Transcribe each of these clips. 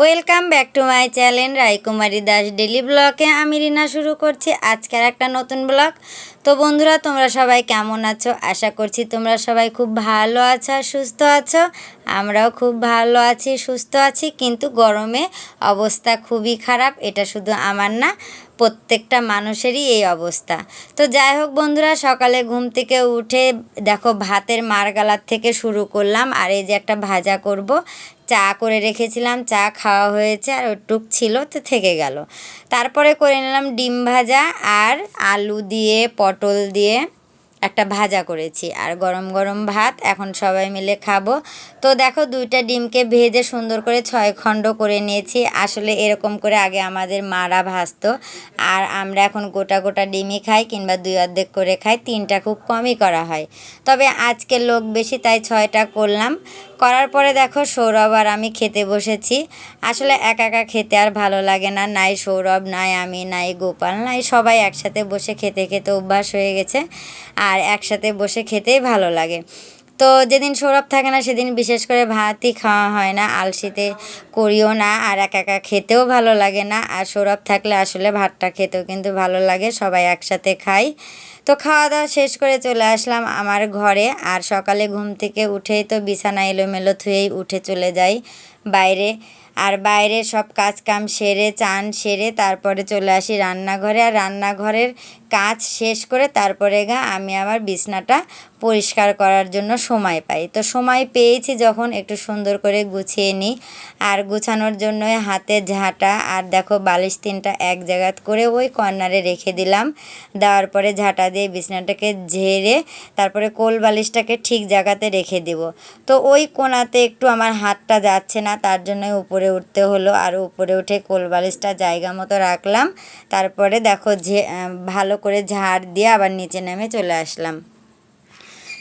Welcome back to my channel Raikumari Das daily ব্লগে আমি রিনা শুরু করছি আজকের একটা নতুন ব্লগ তো বন্ধুরা, তোমরা সবাই কেমন আছো? আশা করছি তোমরা সবাই খুব ভালো আছো, সুস্থ আছো। আমরাও খুব ভালো আছি, সুস্থ আছি, কিন্তু গরমে অবস্থা খুবই খারাপ, এটা শুধু আমার না, প্রত্যেকটা মানুষেরই এই অবস্থা। তো যাই হোক বন্ধুরা, সকালে ঘুম থেকে উঠে দেখো ভাতের মারগালার থেকে শুরু করলাম, আর এই যে একটা ভাজা করব চা করে রেখেছিলাম, চা খাওয়া হয়েছে আর ওটুক ছিল, তো থেকে গেল। তারপরে করে নিলাম ডিম ভাজা আর আলু দিয়ে, পটল দিয়ে একটা ভাজা করেছি। আর গরম গরম ভাত এখন সবাই মিলে খাব। তো দেখো দুইটা ডিমকে ভেজে সুন্দর করে ছয় খণ্ড করে নিয়েছি। আসলে এরকম করে আগে আমাদের মারা ভাজতো। আর আমরা এখন গোটা গোটা ডিমই খাই কিংবা দুই অর্ধেক করে খাই, তিনটা খুব কমই করা হয়। তবে আজকে লোক বেশি, তাই ছয়টা করলাম। করার পরে দেখো সৌরভ আর আমি খেতে বসেছি। আসলে একা একা খেতে আর ভালো লাগে না। নাই সৌরভ, নাই আমি, নাই গোপাল, নাই সবাই একসাথে বসে খেতে খেতে অভ্যাস হয়ে গেছে আর একসাথে বসে খেতেই ভালো লাগে। তো যেদিন সৌরভ থাকে না, সেদিন বিশেষ করে ভাতই খাওয়া হয় না, আলসিতে করিও না আর একা একা খেতেও ভালো লাগে না। আর সৌরভ থাকলে আসলে ভাতটা খেতেও কিন্তু ভালো লাগে, সবাই একসাথে খাই। তো খাওয়া দাওয়া শেষ করে চলে আসলাম আমার ঘরে। আর সকালে ঘুম থেকে উঠেই তো বিছানা এলোমেলো থুয়েই উঠে চলে যাই। বাইরে। আর বাইরে সব কাজ কাম সেরে, চান সেরে, তারপরে চলে আসি রান্নাঘরে। আর রান্নাঘরের কাজ শেষ করে তারপরে গা আমি আমার বিছনাটা পরিষ্কার করার জন্য সময় পাই। তো সময় পেয়েছি যখন একটু সুন্দর করে গুছিয়ে নিই। আর গুছানোর জন্য হাতে ঝাঁটা আর দেখো বালিশ তিনটা এক জায়গাত করে ওই কর্নারে রেখে দিলাম। দেওয়ার পরে ঝাঁটা দিয়ে বিছনাটাকে ঝেড়ে তারপরে কোল বালিশটাকে ঠিক জায়গাতে রেখে দিব। তো ওই কোনাতে একটু আমার হাতটা যাচ্ছে না তার জন্য উপরে উঠতে হলো। আর উপরে উঠে কোলবালিশটা জায়গা মতো রাখলাম। তারপরে দেখো যে ভালো করে ঝাড় দিয়ে আবার নিচে নেমে চলে আসলাম।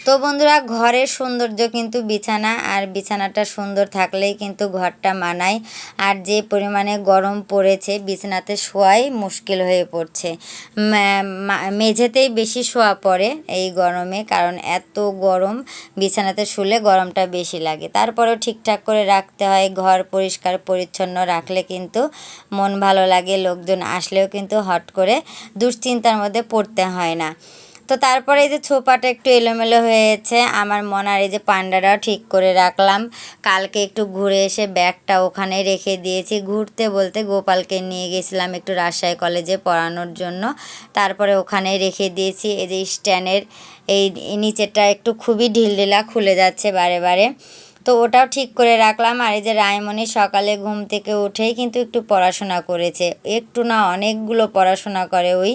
তো বন্ধুরা, ঘরের সৌন্দর্য কিন্তু বিছানা, আর বিছানাটা সুন্দর থাকলেই কিন্তু ঘরটা মানায়। আর যে পরিমাণে গরম পড়েছে, বিছানাতে শোয়াই মুশকিল হয়ে পড়ছে। মেঝেতেই বেশি শোয়া পড়ে এই গরমে, কারণ এত গরম, বিছানাতে শুলে গরমটা বেশি লাগে। তারপরেও ঠিকঠাক করে রাখতে হয়, ঘর পরিষ্কার পরিচ্ছন্ন রাখলে কিন্তু মন ভালো লাগে, লোকজন আসলেও কিন্তু হট করে দুশ্চিন্তার মধ্যে পড়তে হয় না। তো তারপরে এই যে ছোপাটা একটু এলোমেলো হয়েছে, আমার মনার এই যে পান্ডাটাও ঠিক করে রাখলাম। কালকে একটু ঘুরে এসে ব্যাগটা ওখানে রেখে দিয়েছি। ঘুরতে বলতে গোপালকে নিয়ে গেছিলাম একটু রাজশাহী কলেজে পড়ানোর জন্য। তারপরে ওখানে রেখে দিয়েছি। এই যে স্ট্যান্ডের এই নিচেরটা একটু খুবই ঢিলঢিলা খুলে যাচ্ছে বারে বারে। তো ওটাও ঠিক করে রাখলাম। আর এই যে রায়মণি সকালে ঘুম থেকে উঠেই কিন্তু একটু পড়াশোনা করেছে। একটু না অনেকগুলো পড়াশোনা করে ওই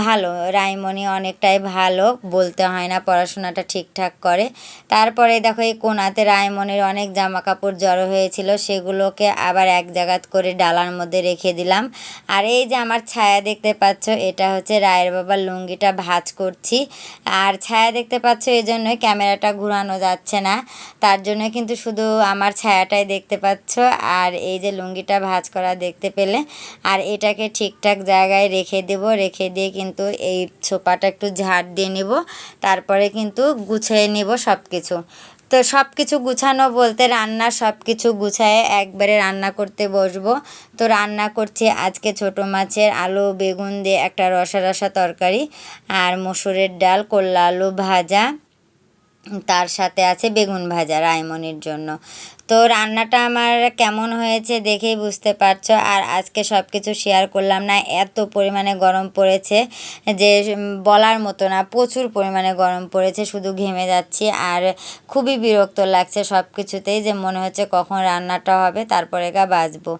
ভালো। রায়মণি অনেকটাই ভালো, বলতে হয় না পড়াশোনাটা ঠিকঠাক করে। তারপরে দেখো এই কোনাতে রায়মণির অনেক জামা কাপড় জড়ো হয়েছিল, সেগুলোকে আবার এক জায়গাত করে ডালার মধ্যে রেখে দিলাম। আর এই যে আমার ছায়া দেখতে পাচ্ছ, এটা হচ্ছে রায়ের বাবার লুঙ্গিটা ভাজ করছি। আর ছায়া দেখতে পাচ্ছ এই জন্যই ক্যামেরাটা ঘুরানো যাচ্ছে না। তার জন্য কিন্তু কিন্তু শুধু আমার ছায়াটাই দেখতে পাচ্ছ আর এই যে লুঙ্গিটা ভাজ করা দেখতে পেলে আর এটাকে ঠিকঠাক জায়গায় রেখে দেব, রেখে দিয়ে কিন্তু এই ছোপাটা একটু ঝাড় দিয়ে নেব, তারপরে কিন্তু গুছিয়ে নেব সব কিছু তো সব কিছু গুছানো বলতে রান্না সব কিছু গুছায়ে একবারে রান্না করতে বসবো। তো রান্না করছি আজকে ছোট মাছের আলু, বেগুন দিয়ে একটা রসা রসা তরকারি আর মসুরের ডাল, করলা আলু ভাজা। তার সাথে আছে বেগুন ভাজা রায়মনির জন্য। তো রান্নাটা আমার কেমন হয়েছে দেখেই বুঝতে পারছ। আর আজকে সব কিছু শেয়ার করলাম না, এত পরিমাণে গরম পড়েছে যে বলার মতো না, প্রচুর পরিমাণে গরম পড়েছে, শুধু ঘেমে যাচ্ছি। আর খুবই বিরক্ত লাগছে সব কিছুতেই যে মনে হচ্ছে কখন রান্নাটা হবে, তারপরে গা বাজবো।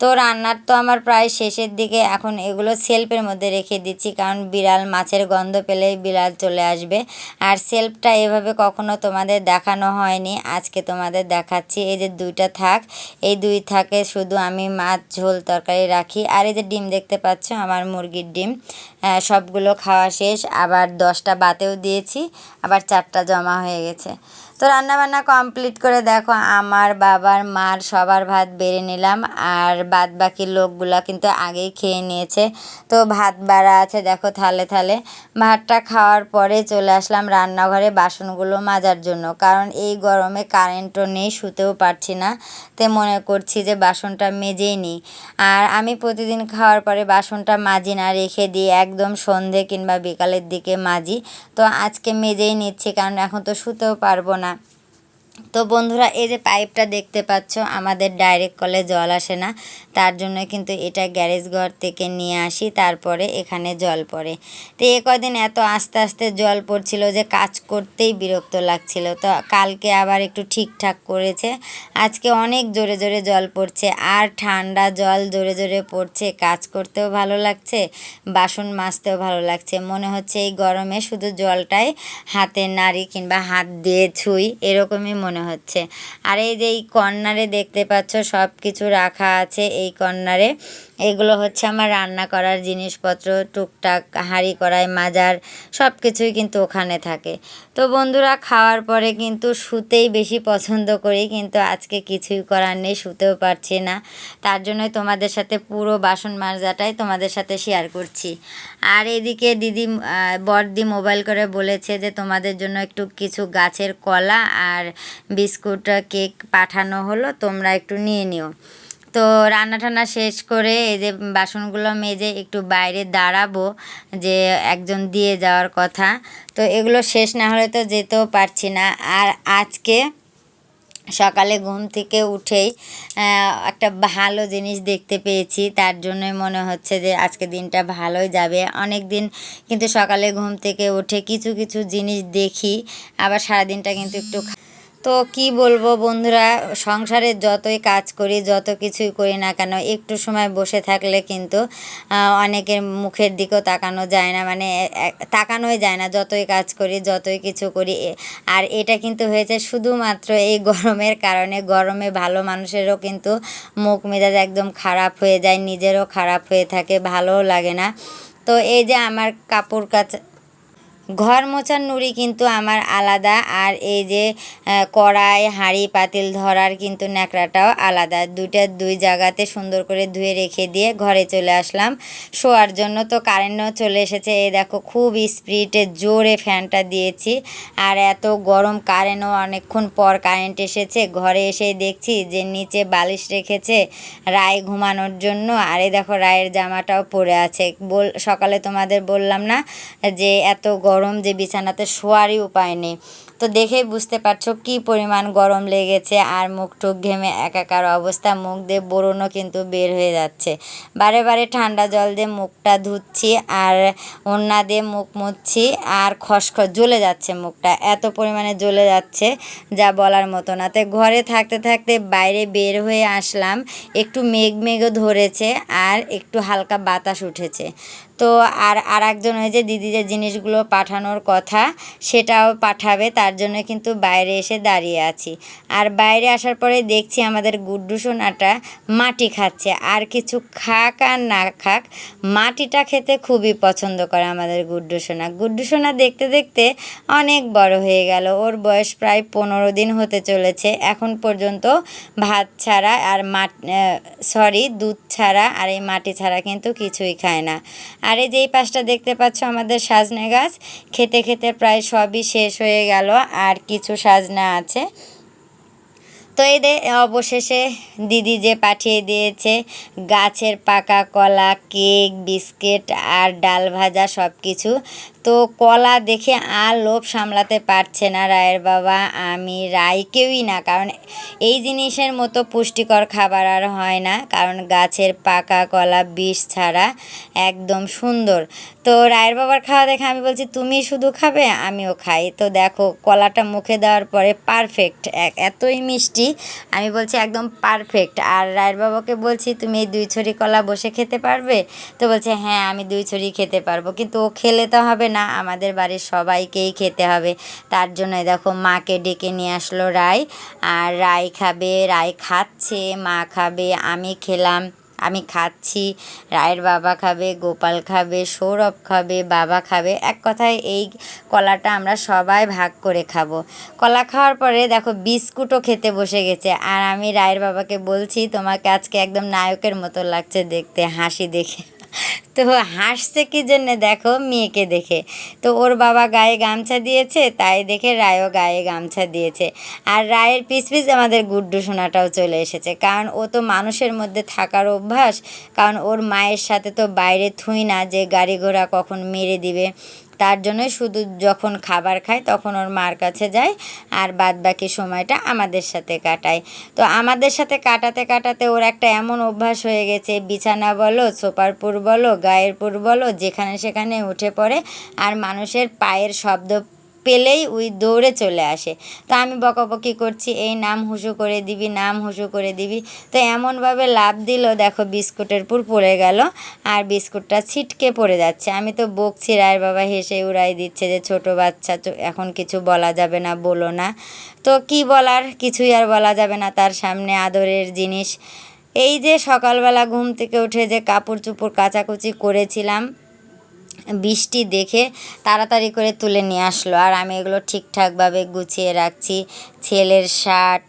তো রান্নার তো আমার প্রায় শেষের দিকে, এখন এগুলো সেলফের মধ্যে রেখে দিচ্ছি, কারণ বিড়াল মাছের গন্ধ পেলেই বিড়াল চলে আসবে। আর সেলফটা এভাবে কখনো তোমাদের দেখানো হয়নি, আজকে তোমাদের দেখাচ্ছি এই যে দুইটা থাক, এই দুই থাকে শুধু আমি মাছ, ঝোল, তরকারি রাখি। আর এই যে ডিম দেখতে পাচ্ছ, আমার মুরগির ডিম সবগুলো খাওয়া শেষ। আবার দশটা বাতেও দিয়েছি, আবার চারটা জমা হয়ে গেছে। তো রান্নাবান্না কমপ্লিট করে দেখো, আমার বাবার মার সবার ভাত বেড়ে নিলাম আর বাদ বাকি লোকগুলা কিন্তু আগেই খেয়ে নিয়েছে। তো ভাত বাড়া আছে দেখো থালে থালে। ভাতটা খাওয়ার পরে চলে আসলাম রান্নাঘরে বাসনগুলো মাজার জন্য, কারণ এই গরমে কারেন্টও নেই, শুতেও পারছি না। তে মনে করছি যে বাসনটা মেজেই নিই। আর আমি প্রতিদিন খাওয়ার পরে বাসনটা মাজি না, রেখে দিই একদম সন্ধে কিংবা বিকালের দিকে মাজি। তো আজকে মেজেই নিচ্ছি, কারণ এখন তো শুতেও পারব না। 啦。তো বন্ধুরা, এই যে পাইপটা দেখতে পাচ্ছ, আমাদের ডাইরেক্ট কলে জল আসে না। তার জন্য কিন্তু এটা গ্যারেজ ঘর থেকে নিয়ে আসি, তারপরে এখানে জল পড়ে। তো এ কদিন এত আস্তে আস্তে জল পড়ছিল যে কাজ করতেই বিরক্ত লাগছিল। তো কালকে আবার একটু ঠিকঠাক করেছে। আজকে অনেক জোরে জোরে জল পড়ছে, আর ঠান্ডা জল জোরে জোরে পড়ছে। কাজ করতেও ভালো লাগছে, বাসন মাজতেও ভালো লাগছে। মনে হচ্ছে এই গরমে শুধু জলটাই হাতে নাড়ি কিংবা হাত দিয়ে ছুঁই, এরকমই মনে হচ্ছে। আর এই যে এই কর্নারে দেখতে পাচ্ছ সব কিছু রাখা আছে এই কর্নারে এগুলো হচ্ছে আমার রান্না করার জিনিসপত্র, টুকটাক হাঁড়ি কড়াই, মাজার সব কিছুই কিন্তু ওখানে থাকে। তো বন্ধুরা, খাওয়ার পরে কিন্তু শুতেই বেশি পছন্দ করি, কিন্তু আজকে কিছুই করার নেই, শুতেও পারছি না। তার জন্যই তোমাদের সাথে পুরো বাসন মাজাটাই তোমাদের সাথে শেয়ার করছি। আর এদিকে দিদি বড়দি মোবাইল করে বলেছে যে তোমাদের জন্য একটু কিছু গাছের কলা আর বিস্কুট, কেক পাঠানো হলো, তোমরা একটু নিয়ে নিও। তো রান্না টান্না শেষ করে এই যে বাসনগুলো মেজে একটু বাইরে দাঁড়াবো, যে একজন দিয়ে যাওয়ার কথা। তো এগুলো শেষ না হলে তো যেতেও পারছি না। আর আজকে সকালে ঘুম থেকে উঠেই একটা ভালো জিনিস দেখতে পেয়েছি। তার জন্যই মনে হচ্ছে যে আজকে দিনটা ভালোই যাবে। অনেক দিন কিন্তু সকালে ঘুম থেকে উঠে কিছু কিছু জিনিস দেখি, আবার সারাদিনটা কিন্তু একটু তো কি বলব বন্ধুরা, সংসারে যতই কাজ করি, যত কিছুই করি না কেন, একটু সময় বসে থাকলে কিন্তু অনেকের মুখের দিকেও তাকানো যায় না মানে তাকানোই যায় না, যতই কাজ করি, যতই কিছু করি আর এটা কিন্তু হয়েছে শুধুমাত্র এই গরমের কারণে, গরমে ভালো মানুষেরও কিন্তু মুখ মেজাজ একদম খারাপ হয়ে যায়, নিজেরও খারাপ হয়ে থাকে, ভালোও লাগে না। তো এই যে আমার কাপড় কাচা ঘর মোছার নুড়ি কিন্তু আমার আলাদা, আর এই যে কড়াই, হাঁড়ি, পাতিল ধরার কিন্তু ন্যাকড়াটাও আলাদা। দুইটা দুই জায়গাতে সুন্দর করে ধুয়ে রেখে দিয়ে ঘরে চলে আসলাম। শোয়ার জন্য তো কারেন্টও চলে এসেছে। এই দেখো, খুব স্পিডে জোরে ফ্যানটা দিয়েছি। আর এত গরম কারেন্টও অনেকক্ষণ পর কারেন্ট এসেছে। ঘরে এসে দেখছি যে, নিচে বালিশ রেখেছে রায় ঘুমানোর জন্য। আর এই দেখো, রায়ের জামাটাও পরে আছে। বল, সকালে তোমাদের বললাম না যে, এত গরম যে বিছানাতে শোয়ারই উপায় নেই। তো দেখেই বুঝতে পারছ কি পরিমাণ গরম লেগেছে আর মুখ টুক ঘেমে একাকার অবস্থা, মুখ দিয়ে বোরনও কিন্তু বের হয়ে যাচ্ছে। বারে বারে ঠান্ডা জল দিয়ে মুখটা ধুচ্ছি আর ওন্না দিয়ে মুখ মুছছি আর খসখস জ্বলে যাচ্ছে মুখটা, এত পরিমাণে জ্বলে যাচ্ছে যা বলার মতো না। তো ঘরে থাকতে থাকতে বাইরে বের হয়ে আসলাম, একটু মেঘ মেঘও ধরেছে আর একটু হালকা বাতাস উঠেছে। তো আর আর একজন যে দিদি যে জিনিসগুলো পাঠানোর কথা, সেটাও পাঠাবে, তার জন্য কিন্তু বাইরে এসে দাঁড়িয়ে আছি। আর বাইরে আসার পরে দেখছি আমাদের গুড্ডু সোনাটা মাটি খাচ্ছে। আর কিছু খাক আর না খাক, মাটিটা খেতে খুবই পছন্দ করে আমাদের গুড্ডু সোনা। গুড্ডু সোনা দেখতে দেখতে অনেক বড় হয়ে গেল। ওর বয়স প্রায় পনেরো দিন হতে চলেছে। এখন পর্যন্ত ভাত ছাড়া আর মাট সরি দুধ ছাড়া আর এই মাটি ছাড়া কিন্তু কিছুই খায় না। আর এই যে এই পাশটা দেখতে পাচ্ছ আমাদের সাজনে গাছ, খেতে খেতে প্রায় সবই শেষ হয়ে গেল, আর কিছু সাজনা আছে। তো এই দে, অবশেষে দিদি যে পাঠিয়ে দিয়েছে, গাছের পাকা কলা, কেক, বিস্কিট আর ডাল ভাজা সব কিছু তো কলা দেখে আর লোভ সামলাতে পারছে না রায়ের বাবা। আমি রাই কেউই না, কারণ এই জিনিসের মতো পুষ্টিকর খাবার আর হয় না, কারণ গাছের পাকা কলা বিষ ছাড়া একদম সুন্দর। তো রায়ের বাবার খাওয়া দেখে আমি বলছি, তুমি শুধু খাবে, আমিও খাই। তো দেখো, কলাটা মুখে দেওয়ার পরে পারফেক্ট এক এতই মিষ্টি, আমি বলছি একদম পারফেক্ট আর রায়ের বাবাকে বলছি, তুমি এই দুই ছড়ি কলা বসে খেতে পারবে? তো বলছে হ্যাঁ আমি দুই ছড়ি খেতে পারব। কিন্তু ও খেলে তো হবে না। আমাদের বাড়ির সবাইকেই খেতে হবে। তার জন্য দেখো মাকে ডেকে নিয়ে আসলো রায় আর রায় খাবে রায় খাচ্ছে, মা খাবে, আমি খেলাম, আমি খাচ্ছি। রায়ের বাবা খাবে, গোপাল খাবে, সৌরভ খাবে, বাবা খাবে। এক কথায় এই কলাটা আমরা সবাই ভাগ করে খাব। কলা খাওয়ার পরে দেখো বিস্কুটও খেতে বসে গেছে। আর আমি রায়ের বাবাকে বলছি, তোমাকে আজকে একদম নায়কের মতো লাগছে দেখতে, হাসি দেখে। তো হাসছে কি জন্যে দেখো মেয়েকে দেখে। তো ওর বাবা গায়ে গামছা দিয়েছে, তাই দেখে রায়ও গায়ে গামছা দিয়েছে। আর রায়ের পিস পিস আমাদের গুড্ডু সোনাটাও চলে এসেছে। কারণ ও তো মানুষের মধ্যে থাকার অভ্যাস। কারণ ওর মায়ের সাথে তো বাইরে থুই না যে গাড়ি ঘোড়া কখন মেরে দিবে। তার জন্য শুধু যখন খাবার খায় তখন ওর মার কাছে যায় আর বাদ বাকি সময়টা আমাদের সাথে কাটায়। তো আমাদের সাথে কাটাতে কাটাতে ওর একটা এমন অভ্যাস হয়ে গেছে, বিছানা বলো সোপারপুর বলো, গায়ের পুর বলো, যেখানে সেখানে উঠে পড়ে আর মানুষের পায়ের শব্দ পেলেই ওই দৌড়ে চলে আসে। তো আমি বকাবকি করছি, এই নাম হুসু করে দিবি, নাম হুসু করে দিবি। তো এমনভাবে লাভ দিল, দেখো বিস্কুটের পুর পড়ে গেল আর বিস্কুটটা ছিটকে পড়ে যাচ্ছে। আমি তো বকছি, রায়ের বাবা হেসে উড়াই দিচ্ছে যে ছোট বাচ্চা এখন কিছু বলা যাবে না, বলো না। তো কি বলার, কিছুই আর বলা যাবে না তার সামনে আদরের জিনিস। এই যে সকালবেলা ঘুম থেকে উঠে যে কাপড় চুপড় কাচাকুচি করেছিলাম বৃষ্টি দেখে তাড়াতাড়ি করে তুলে নিয়ে আসলো। আর আমি এগুলো ঠিকঠাকভাবে গুছিয়ে রাখছি। ছেলের শার্ট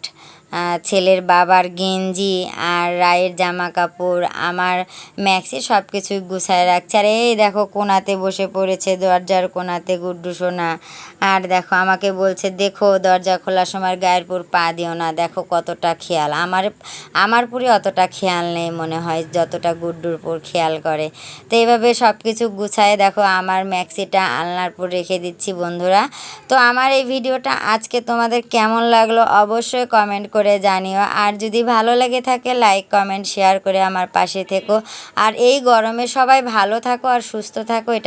ছেলের বাবার গেঞ্জি আর রায়ের জামা কাপড় আমার ম্যাক্সি সব কিছুই গুছায় রাখছে। আর এই দেখো কোনাতে বসে পড়েছে দরজার কোনাতে গুড্ডু সোনা। আর দেখো আমাকে বলছে, দেখো, দরজা খোলার সময় গায়ের পুর পা দিও না। দেখো কতটা খেয়াল। আমার আমার পুরে অতটা খেয়াল নেই মনে হয়, যতটা গুড্ডুর উপর খেয়াল করে। তো এইভাবে সব কিছু গুছায় দেখো, আমার ম্যাক্সিটা আলনার পর রেখে দিচ্ছি বন্ধুরা। তো আমার এই ভিডিওটা আজকে তোমাদের কেমন লাগল অবশ্যই কমেন্ট করে জানিও। আর যদি ভালো লাগে থাকে লাইক কমেন্ট শেয়ার করে আমার পাশে থেকো। আর এই গরমে সবাই ভালো থাকো আর সুস্থ থাকো এটা